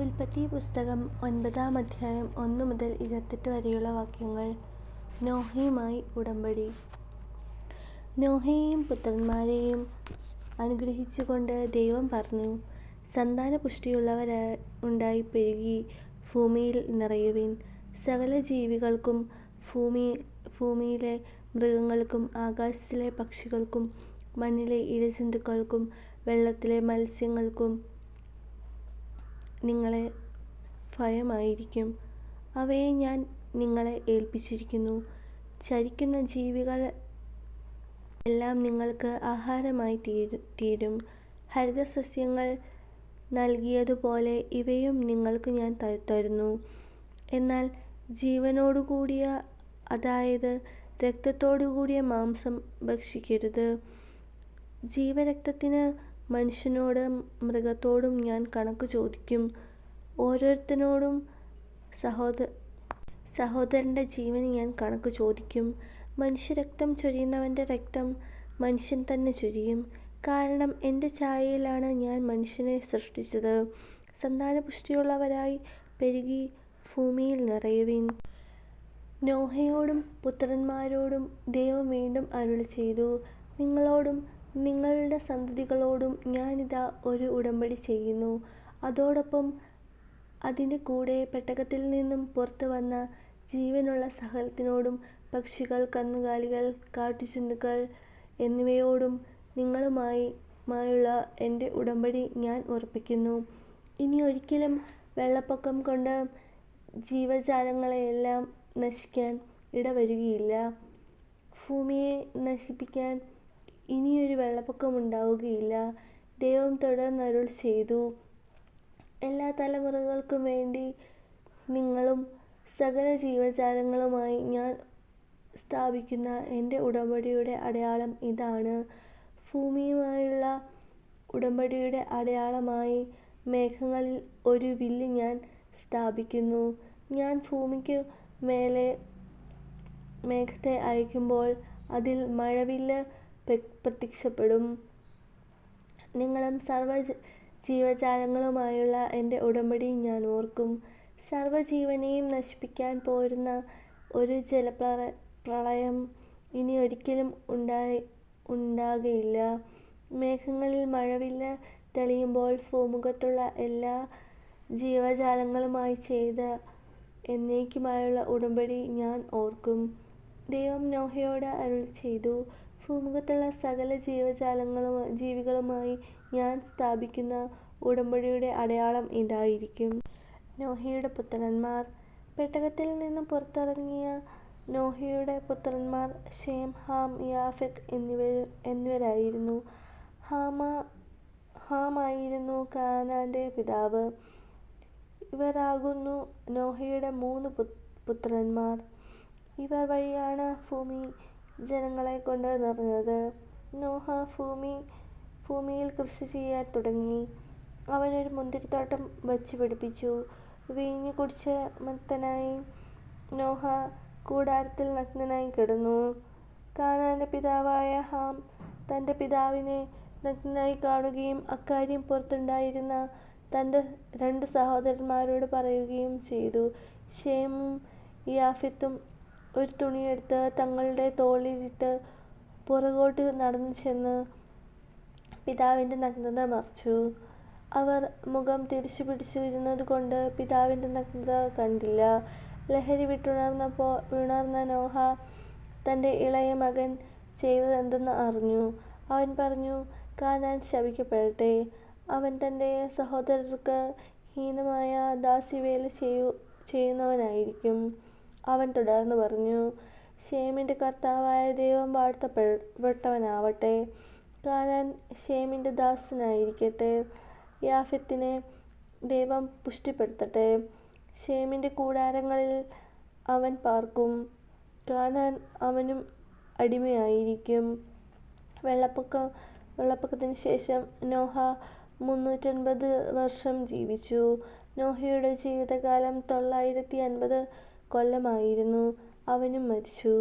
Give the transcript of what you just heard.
ഉൽപ്പത്തി പുസ്തകം ഒൻപതാം അധ്യായം ഒന്ന് മുതൽ ഇരുപത്തെട്ട് വരെയുള്ള വാക്യങ്ങൾ. നോഹയുമായി ഉടമ്പടി. നോഹയെയും പുത്രന്മാരെയും അനുഗ്രഹിച്ചുകൊണ്ട് ദൈവം പറഞ്ഞു, സന്താനപുഷ്ടിയുള്ളവരുണ്ടായി പെരുകി ഭൂമിയിൽ നിറയുവിൻ. സകല ജീവികൾക്കും ഭൂമി ഭൂമിയിലെ മൃഗങ്ങൾക്കും ആകാശത്തിലെ പക്ഷികൾക്കും മണ്ണിലെ ഇഴജന്തുക്കൾക്കും വെള്ളത്തിലെ മത്സ്യങ്ങൾക്കും നിങ്ങൾക്ക് ഭയമായിരിക്കും. അവയെ ഞാൻ നിങ്ങളെ ഏൽപ്പിച്ചിരിക്കുന്നു ചരിക്കുന്ന ജീവികൾ എല്ലാം നിങ്ങൾക്ക് ആഹാരമായി തീരും. ഹരിതസസ്യങ്ങൾ നൽകിയതുപോലെ ഇവയും നിങ്ങൾക്ക് ഞാൻ തരുന്നു. എന്നാൽ ജീവനോടുകൂടിയ, അതായത് രക്തത്തോടുകൂടിയ മാംസം ഭക്ഷിക്കരുത്. ജീവരക്തത്തിന് മനുഷ്യനോടും മൃഗത്തോടും ഞാൻ കണക്ക് ചോദിക്കും. ഓരോരുത്തനോടും സഹോദ സഹോദരന്റെ ജീവൻ ഞാൻ കണക്ക് ചോദിക്കും. മനുഷ്യരക്തം ചൊരിയുന്നവന്റെ രക്തം മനുഷ്യൻ തന്നെ ചൊരിയും. കാരണം എന്റെ ഛായയിലാണ് ഞാൻ മനുഷ്യനെ സൃഷ്ടിച്ചത്. സന്താനപുഷ്ടിയുള്ളവരായി പെരുകി ഭൂമിയിൽ നിറയുവിൻ. നോഹയോടും പുത്രന്മാരോടും ദൈവം വീണ്ടും അരുളിച്ചെയ്തു, നിങ്ങളോടും നിങ്ങളുടെ സന്തതികളോടും ഞാനിതാ ഒരു ഉടമ്പടി ചെയ്യുന്നു. അതോടൊപ്പം അതിന്റെ കൂടെ പെട്ടകത്തിൽ നിന്നും പുറത്തു വന്ന ജീവനുള്ള സഹലത്തിനോടും പക്ഷികൾ, കന്നുകാലികൾ, കാട്ടുജന്തുക്കൾ എന്നിവയോടും നിങ്ങളുമായി മായുള്ള എന്റെ ഉടമ്പടി ഞാൻ ഉറപ്പിക്കുന്നു. ഇനി ഒരിക്കലും വെള്ളപ്പൊക്കം കൊണ്ട് ജീവജാലങ്ങളെയെല്ലാം നശിക്കാൻ ഇടവരുകയില്ല. ഭൂമിയെ നശിപ്പിക്കാൻ ഇനിയൊരു വെള്ളപ്പൊക്കം ഉണ്ടാവുകയില്ല ദൈവം തുടർന്നരുൾ ചെയ്തു എല്ലാ തലമുറകൾക്കും വേണ്ടി നിങ്ങളും സകല ജീവജാലങ്ങളുമായി ഞാൻ സ്ഥാപിക്കുന്ന എന്റെ ഉടമ്പടിയുടെ അടയാളം ഇതാണ്. ഭൂമിയുമായുള്ള ഉടമ്പടിയുടെ അടയാളമായി മേഘങ്ങളിൽ ഒരു വില്ല് ഞാൻ സ്ഥാപിക്കുന്നു. ഞാൻ ഭൂമിക്ക് മേലെ മേഘത്തെ അയക്കുമ്പോൾ അതിൽ മഴവില്ല് പ്രത്യക്ഷപ്പെടും. നിങ്ങളും സർവജീവജാലങ്ങളുമായുള്ള എന്റെ ഉടമ്പടി ഞാൻ ഓർക്കും. സർവജീവനെയും നശിപ്പിക്കാൻ പോരുന്ന ഒരു ജലപ്രളയം ഇനി ഒരിക്കലും ഉണ്ടായി ഉണ്ടാകയില്ല. മേഘങ്ങളിൽ മഴവില്ല തെളിയുമ്പോൾ ഭൂമുഖത്തുള്ള എല്ലാ ജീവജാലങ്ങളുമായി ചെയ്ത എന്നേക്കുമായുള്ള ഉടമ്പടി ഞാൻ ഓർക്കും. ദൈവം നോഹയോട് അരുളിച്ചെയ്തു, ഭൂമുഖത്തുള്ള സകല ജീവികളുമായി ഞാൻ സ്ഥാപിക്കുന്ന ഉടമ്പടിയുടെ അടയാളം ഇതായിരിക്കും. നോഹയുടെ പുത്രന്മാർ. പെട്ടകത്തിൽ നിന്ന് പുറത്തിറങ്ങിയ നോഹയുടെ പുത്രന്മാർ ഷേം ഹാം, യാഫെത്ത് എന്നിവരായിരുന്നു. ഹാമ ആയിരുന്നു കാനാന്റെ പിതാവ്. ഇവരാകുന്നു നോഹയുടെ മൂന്ന് പുത്രന്മാർ. ഇവർ വഴിയാണ് ഭൂമി ജനങ്ങളെക്കൊണ്ട് നിറഞ്ഞത്. നോഹ ഭൂമി ഭൂമിയിൽ കൃഷി ചെയ്യാൻ തുടങ്ങി. അവൻ ഒരു മുന്തിരിത്തോട്ടം വച്ചുപിടിപ്പിച്ചു. വീഞ്ഞു കുടിച്ച് മത്തനായി നോഹ കൂടാരത്തിൽ നഗ്നനായി കിടന്നു. കാനാന്റെ പിതാവായ ഹാം തന്റെ പിതാവിനെ നഗ്നനായി കാണുകയും അക്കാര്യം പുറത്തുണ്ടായിരുന്ന തന്റെ രണ്ട് സഹോദരന്മാരോട് പറയുകയും ചെയ്തു. ഷേമും യാഫെത്തും ഒരു തുണിയെടുത്ത് തങ്ങളുടെ തോളിലിട്ട് പുറകോട്ട് നടന്നു ചെന്ന് പിതാവിന്റെ നഗ്നത മറച്ചു. അവർ മുഖം തിരിച്ചു പിടിച്ചിരുന്നത് ഇരുന്നതുകൊണ്ട് പിതാവിന്റെ നഗ്നത കണ്ടില്ല. ലഹരി വിട്ടുണർന്നപ്പോൾ വിണർന്ന നോഹ തന്റെ ഇളയ മകൻ ചെയ്തതെന്തെന്ന് അറിഞ്ഞു. അവൻ പറഞ്ഞു, കാനാൻ ശപിക്കപ്പെടട്ടെ. അവൻ തന്റെ സഹോദരർക്ക് ഹീനമായ ദാസീവേല ചെയ്യുന്നവനായിരിക്കും. അവൻ തുടർന്ന് പറഞ്ഞു, ഷേമിന്റെ കർത്താവായ ദൈവം വാഴ്ത്തപ്പെട്ടവനാവട്ടെ. കാനാൻ ഷേമിന്റെ ദാസനായിരിക്കട്ടെ. യാഫത്തിനെ ദൈവം പുഷ്ടിപ്പെടുത്തട്ടെ. ഷേമിന്റെ കൂടാരങ്ങളിൽ അവൻ പാർക്കും. കാനാൻ അവനും അടിമയായിരിക്കും. വെള്ളപ്പൊക്കം വെള്ളപ്പൊക്കത്തിന് ശേഷം നോഹ മുന്നൂറ്റൻപത് വർഷം ജീവിച്ചു. നോഹയുടെ ജീവിതകാലം തൊള്ളായിരത്തി അമ്പത് കൊല്ലമായിരുന്നു. അവനും മരിച്ചു.